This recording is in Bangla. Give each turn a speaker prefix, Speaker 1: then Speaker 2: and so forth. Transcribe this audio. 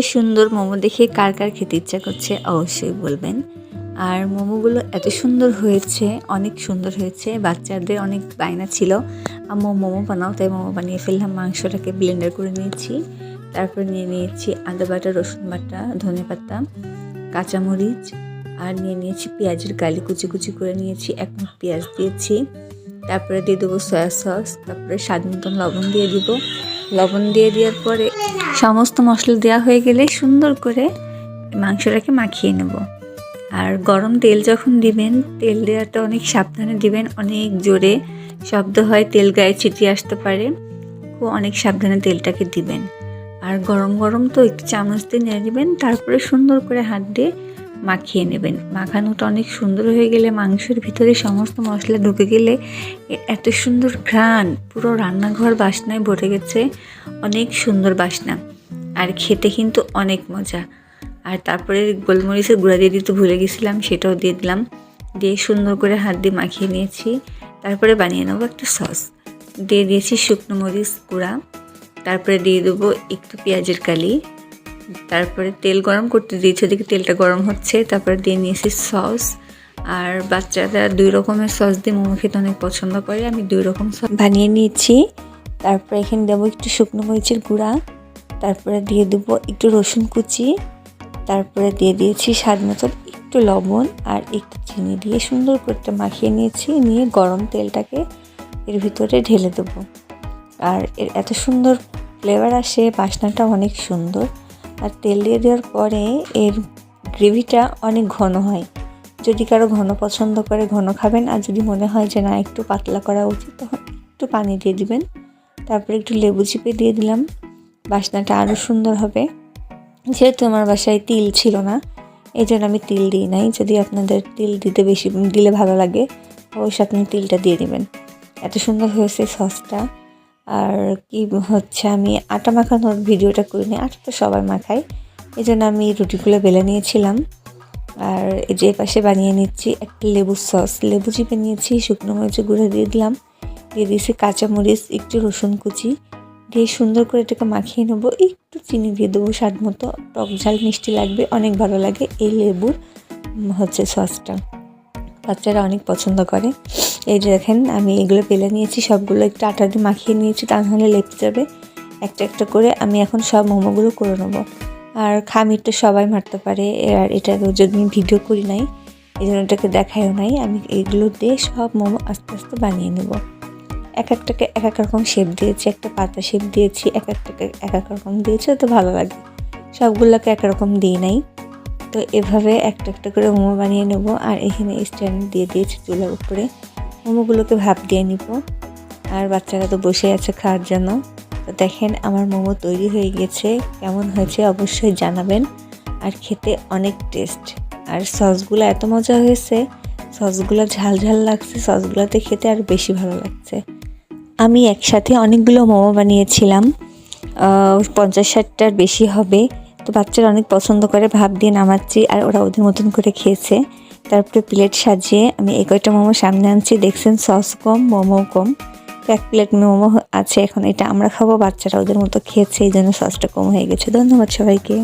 Speaker 1: সুন্দর মোমো দেখে কার কার খেতে ইচ্ছা করছে অবশ্যই বলবেন। আর মোমোগুলো এত সুন্দর হয়েছে, অনেক সুন্দর হয়েছে, বাচ্চাদের অনেক বায়না ছিল। আম্মু মোমো বানাও, তাই মোমো বানিয়ে ফেললাম, মাংসটাকে ব্লেন্ডার করে নিয়েছি। তারপর নিয়ে নিয়েছি আদা বাটা, রসুন বাটা, ধনে পাতা, কাঁচামরিচ, আর নিয়ে নিয়েছি পেঁয়াজের গালি কুচি কুচি করে নিয়েছি, এক মুখ পেঁয়াজ দিয়েছি। তারপরে দিয়ে দেবো সয়া সস তারপরে স্বাদ মতন লবণ দিয়ে দিব। লবণ দিয়ে দেওয়ার পরে সমস্ত মশলা দেওয়া হয়ে গেলে সুন্দর করে মাংসটাকে মাখিয়ে নেব। আর গরম তেল যখন দিবেন, তেল দেওয়াটা অনেক সাবধানে দিবেন, অনেক জোরে শব্দ হয়, তেল গায়ে ছিটিয়ে আসতে পারে, খুব অনেক সাবধানে তেলটাকে দিবেন। আর গরম গরম তো একটু চামচ দিয়ে নিয়ে নেবেন, তারপরে সুন্দর করে হাত দিয়ে মাখিয়ে নেবেন। মাখানোটা অনেক সুন্দর হয়ে গেলে মাংসের ভিতরে সমস্ত মশলা ঢুকে গেলে এত সুন্দর ঘ্রাণ, পুরো রান্নাঘর বাসনায় ভরে গেছে, অনেক সুন্দর বাসনা। আর খেতে কিন্তু অনেক মজা। আর তারপরে গোলমরিচের গুঁড়া দিয়ে দিতে ভুলে গেছিলাম, সেটাও দিয়ে দিলাম। দিয়ে সুন্দর করে হাত দিয়ে মাখিয়ে নিয়েছি। তারপরে বানিয়ে নেব একটা সস। দিয়ে দিয়েছি শুকনো মরিচ গুঁড়া। তারপরে দিয়ে দেবো একটু পেঁয়াজের কালি। তারপরে তেল গরম করতে দিয়েছি, ওদিকে তেলটা গরম হচ্ছে, তারপরে দিয়ে নিয়েছি সস। আর বাচ্চারা দুই রকমের সস দিয়ে মোমো খেতে অনেক পছন্দ করে, আমি দুই রকম সস বানিয়ে নিয়েছি। তারপরে এখানে দেবো একটু শুকনো মরিচের গুঁড়া, তারপরে দিয়ে দেবো একটু রসুন কুচি, তারপরে দিয়ে দিয়েছি স্বাদ মতো একটু লবণ আর একটু চিনি দিয়ে সুন্দর করে মাখিয়ে নিয়েছি, নিয়ে গরম তেলটাকে এর ভিতরে ঢেলে দেবো। আর এর এত সুন্দর ফ্লেভার আসে, বাসনাটা অনেক সুন্দর। আর তেল দিয়ে দেওয়ার পরে এর গ্রেভিটা অনেক ঘন হয়। যদি কারও ঘন পছন্দ করে ঘন খাবেন আর যদি মনে হয় যে না, একটু পাতলা করা উচিত, তখন একটু পানি দিয়ে দিবেন। তারপরে একটু লেবু চিপে দিয়ে দিলাম। বাসনাটা আরও সুন্দর হবে। যেহেতু আমার বাসায় তিল ছিল না এই জন্য আমি তিল দিই নাই। যদি আপনাদের তিল দিতে বেশি, দিলে ভালো লাগে, অবশ্যই আপনি তিলটা দিয়ে দিবেন। এত সুন্দর হয়েছে সসটা। আর কি হচ্ছে, আমি আটা মাখানোর ভিডিওটা করিনি, আটা তো সবাই মাখায় এই জন্য আমি রুটিগুলো বেলে নিয়েছিলাম। আর যে পাশে বানিয়ে নিচ্ছি একটা লেবুর সস। লেবু চিপে নিয়েছি, শুকনো মরিচের গুঁড়ো দিয়ে দিলাম। দিয়ে দিয়েছি কাঁচামরিচ, একটু রসুন কুচি। দিয়ে সুন্দর করে এটাকে মাখিয়ে নেব। একটু চিনি দিয়ে দেবো স্বাদ মতো। টক ঝাল মিষ্টি লাগবে, অনেক ভালো লাগে এই লেবুর হচ্ছে সসটা। বাচ্চারা অনেক পছন্দ করে। এই যে দেখেন, আমি এগুলো পেলে নিয়েছি, সবগুলো একটু আটা দিয়ে মাখিয়ে নিয়েছি, তা নাহলে লেগে যাবে। একটা একটা করে আমি এখন সব মোমোগুলো করে নেব। আর খামিরটা সবাই মারতে পারে, আর এটা যদি আমি ভিডিও করি নাই, এই জন্য এটাকে দেখায়ও নাই, আমি এগুলো দিয়ে সব মোমো আস্তে আস্তে বানিয়ে নেব। এক একটাকে এক এক রকম শেপ দিয়েছি, একটা পাতা শেপ দিয়েছি, এক একটাকে এক এক রকম দিয়েছি, তো ভালো লাগে। সবগুলোকে একরকম দিই নাই। তো এভাবে একটা একটা করে মোমো বানিয়ে নেব, আর এখানে স্ট্যান্ড দিয়ে দিয়েছি চুলার উপরে। মোমোগুলোকে ভাপ দিয়ে নিব। আর বাচ্চারা তো বসে আছে খাওয়ার জন্য। তো দেখেন আমার মোমো তৈরি হয়ে গেছে কেমন হয়েছে অবশ্যই জানাবেন। আর খেতে অনেক টেস্ট। আর সসগুলো এত মজা হয়েছে। সসগুলো ঝাল ঝাল লাগছে। সসগুলোতে খেতে আর বেশি ভালো লাগছে। আমি একসাথে অনেকগুলো মোমো বানিয়েছিলাম। পঞ্চাশ ষাটটার বেশি হবে। তো বাচ্চারা অনেক পছন্দ করে। ভাব দিয়ে নামাচ্ছি আর ওরা ওদের মতন করে খেয়েছে। তারপরে প্লেট সাজিয়ে আমি এই কয়টা মোমো সামনে আনছি। দেখছেন সস কম, মোমো কম। এক প্লেট মোমো আছে এখন, এটা আমরা খাব। বাচ্চারা ওদের মতো খেয়েছে, এই জন্য সসটা কম হয়ে গেছে। ধন্যবাদ সবাইকে।